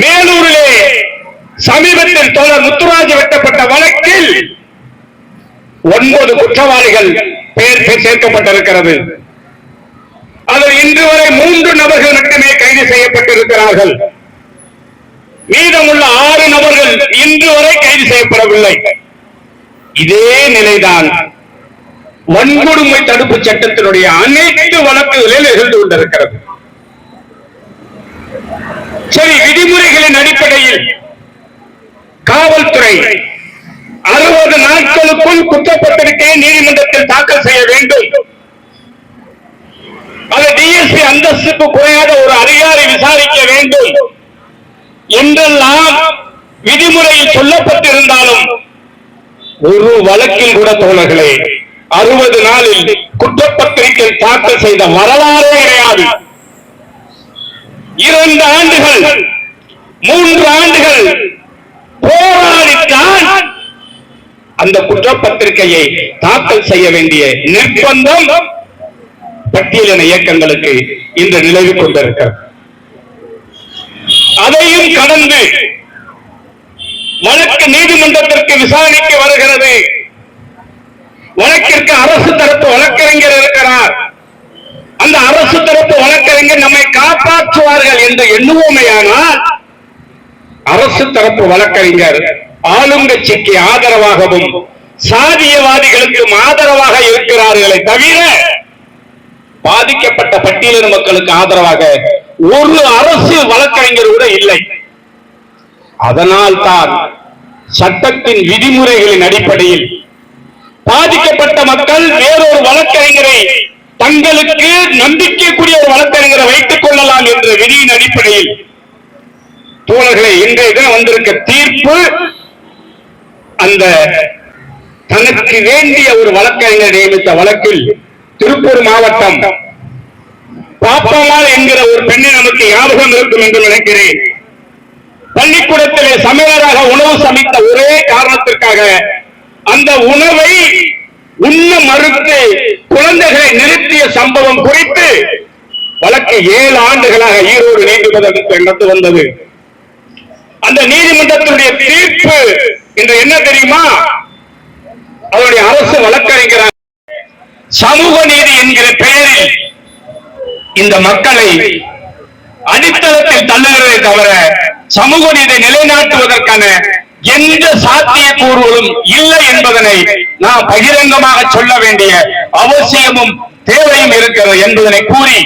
மேலூரிலே சமீபத்தில் தோழர் முத்துராஜ் வெட்டப்பட்ட வழக்கில் ஒன்பது குற்றவாளிகள் பெயர் சேர்க்கப்பட்டிருக்கிறது. அதில் இன்று வரை மூன்று நபர்கள் மட்டுமே கைது செய்யப்பட்டிருக்கிறார்கள். மீதமுள்ள ஆறு நபர்கள் இன்று வரை கைது செய்யப்படவில்லை. இதே நிலைதான் வன்கொடுமை தடுப்பு சட்டத்தினுடைய அனைத்து வழக்குகளில் நிகழ்ந்து கொண்டிருக்கிறது சரி விதிமுறைகளின் அடிப்படையில் காவல்துறை அறுபது நாட்களுக்குள் குற்றப்பத்திரிக்கை நீதிமன்றத்தில் தாக்கல் செய்ய வேண்டும். அது டிஎஸ்பி அந்தஸ்துக்கு குறையாத ஒரு அதிகாரி விசாரிக்க வேண்டும். என்றெல்லாம் விதிமுறையில் சொல்லப்பட்டிருந்தாலும் ஒரு வழக்கில் கூட தோழர்களே அறுபது நாளில் குற்றப்பத்திரிகை தாக்கல் செய்த வரலாறே கிடையாது. இரண்டு ஆண்டுகள் மூன்று ஆண்டுகள் போராடித்தான். அந்த குற்றப்பத்திரிகையை தாக்கல் செய்ய வேண்டிய நிர்பந்தம் பட்டியலின இயக்கங்களுக்கு இன்று நிலவி கொண்டிருக்கிறது. அதையும் கடந்து வழக்கு நீதிமன்றத்திற்கு விசாரணைக்கு வருகிறது. வழக்கிற்கு அரசு தரப்பு வழக்கறிஞர் இருக்கிறார். அந்த அரசு தரப்பு வழக்கறிஞர் நம்மை காப்பாற்றுவார்கள் என்று எண்ணுவோமேயானால் அரசு தரப்பு வழக்கறிஞர் ஆளுங்கட்சிக்கு ஆதரவாகவும் சாதியவாதிகளுக்கு ஆதரவாக இருக்கிறார்களே தவிர பாதிக்கப்பட்ட பட்டியலின மக்களுக்கு ஆதரவாக ஒரு அரசு வழக்கறிஞர் கூட இல்லை. அதனால் தான் சட்டத்தின் விதிமுறைகளின் அடிப்படையில் பாதிக்கப்பட்ட மக்கள் வேறொரு வழக்கறிஞரை தங்களுக்கு நம்பிக்கை ஒரு வழக்கறிஞரை வைத்துக் கொள்ளலாம் என்ற விதியின் அடிப்படையில் தோழர்களை இன்றைய தினம் வந்திருக்க தீர்ப்பு அந்த தனக்கு வேண்டிய ஒரு வழக்கறிஞர் நியமித்த வழக்கில் திருப்பூர் மாவட்டம் பாப்பம்மாள் என்கிற ஒரு பெண்ணை நமக்கு ஞாபகம் இருக்கும் என்று நினைக்கிறேன். பள்ளிக்கூடத்திலே சமையலராக உணவு சமைத்த ஒரே காரணத்திற்காக அந்த உணவை உண்ண மறுத்து குழந்தைகளை நிறுத்திய சம்பவம் குறித்து வழக்கு ஏழு ஆண்டுகளாக ஈரோடு நீதிமன்றத்தில் நடந்து வந்தது. அந்த நீதிமன்றத்தினுடைய தீர்ப்பு என்று என்ன தெரியுமா? அவருடைய அரசு வழக்கறிஞர் சமூக நீதி என்கிற பெயரில் இந்த மக்களை அடித்தளத்தில் தள்ளுகிறதை தவிர சமூக நீதி நிலைநாட்டுவதற்கான எந்த சாத்தியக்கூறுகளும் இல்லை என்பதனை நாம் பகிரங்கமாக சொல்ல வேண்டிய அவசியமும் தேவையும் இருக்கிறது என்பதனை கூறி